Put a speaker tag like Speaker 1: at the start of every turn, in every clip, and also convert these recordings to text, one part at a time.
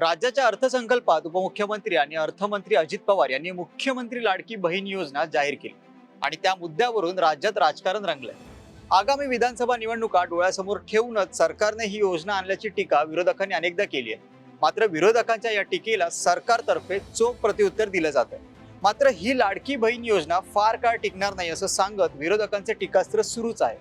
Speaker 1: राज्याच्या अर्थसंकल्पात उपमुख्यमंत्री आणि अर्थमंत्री अजित पवार यांनी मुख्यमंत्री लाडकी बहीण योजना जाहीर केली. आणि त्या मुद्द्यावरून राज्यात राजकारण रंगलंय. आगामी विधानसभा निवडणुका डोळ्यासमोर ठेवूनच सरकारने ही योजना आणल्याची टीका विरोधकांनी अनेकदा केली आहे. मात्र विरोधकांच्या या टीकेला सरकारतर्फे चोख प्रत्युत्तर दिलं जात आहे. मात्र ही लाडकी बहीण योजना फार काळ टिकणार नाही असं सांगत विरोधकांचे टीकास्त्र सुरूच आहे.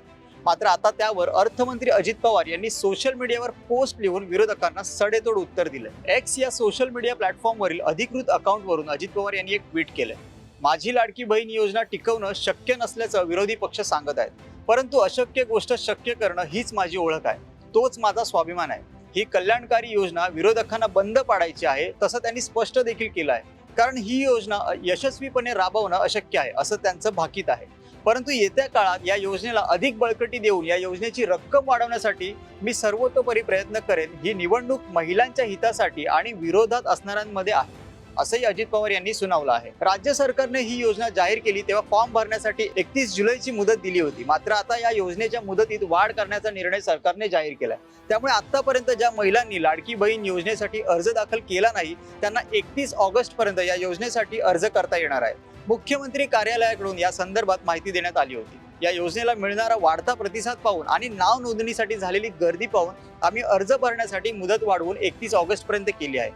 Speaker 1: मात्र आता त्यावर अर्थमंत्री अजित पवार यांनी सोशल मीडियावर पोस्ट लिहून विरोधकांना सडेतोड उत्तर दिलं एक्स या सोशल मीडिया प्लॅटफॉर्मवरील अधिकृत अकाउंटवरून अजित पवार यांनी एक ट्विट केलं माझी लाडकी बहीण योजना टिकवणं शक्य नसल्याचं विरोधी पक्ष सांगत आहेत. परंतु अशक्य गोष्ट शक्य करणं हीच माझी ओळख आहे. तोच माझा स्वाभिमान आहे. ही कल्याणकारी योजना विरोधकांना बंद पाडायची आहे तसं त्यांनी स्पष्ट देखील केलं आहे. कारण ही योजना यशस्वीपणे राबवणं अशक्य आहे असं त्यांचं भाकीत आहे. परंतु येत्या काळात या योजनेला अधिक बळकटी देऊन या योजनेची रक्कम वाढवण्यासाठी मी सर्वतोपरी प्रयत्न करेन. ही निवडणूक महिलांच्या हितासाठी आणि विरोधात असणाऱ्यांमध्ये आहे. असंही अजित पवार यांनी सुनावलं आहे. राज्य सरकारने ही योजना जाहीर केली तेव्हा फॉर्म भरण्यासाठी एकतीस जुलैची मुदत दिली होती. मात्र आता या योजनेच्या मुदतीत वाढ करण्याचा निर्णय सरकारने जाहीर केलाय. त्यामुळे आतापर्यंत ज्या महिलांनी लाडकी बहीण योजनेसाठी अर्ज दाखल केला नाही त्यांना एकतीस ऑगस्ट पर्यंत या योजनेसाठी अर्ज करता येणार आहे. मुख्यमंत्री कार्यालयाकडून या संदर्भात माहिती देण्यात आली होती. या योजनेला मिळणारा वाढता प्रतिसाद पाहून आणि नाव नोंदणीसाठी झालेली गर्दी पाहून आम्ही अर्ज भरण्यासाठी मुदत वाढवून एकतीस ऑगस्ट पर्यंत केली आहे.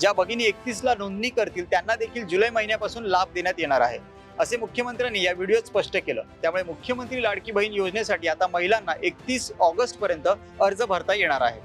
Speaker 1: ज्या भगिनी एकतीस ला नोंदणी करतील त्यांना देखील जुलै महिन्यापासून लाभ देण्यात येणार आहे. असे मुख्यमंत्र्यांनी या व्हिडिओत स्पष्ट केलं. त्यामुळे मुख्यमंत्री लाडकी बहीण योजनेसाठी आता महिलांना एकतीस ऑगस्ट पर्यंत अर्ज भरता येणार आहे.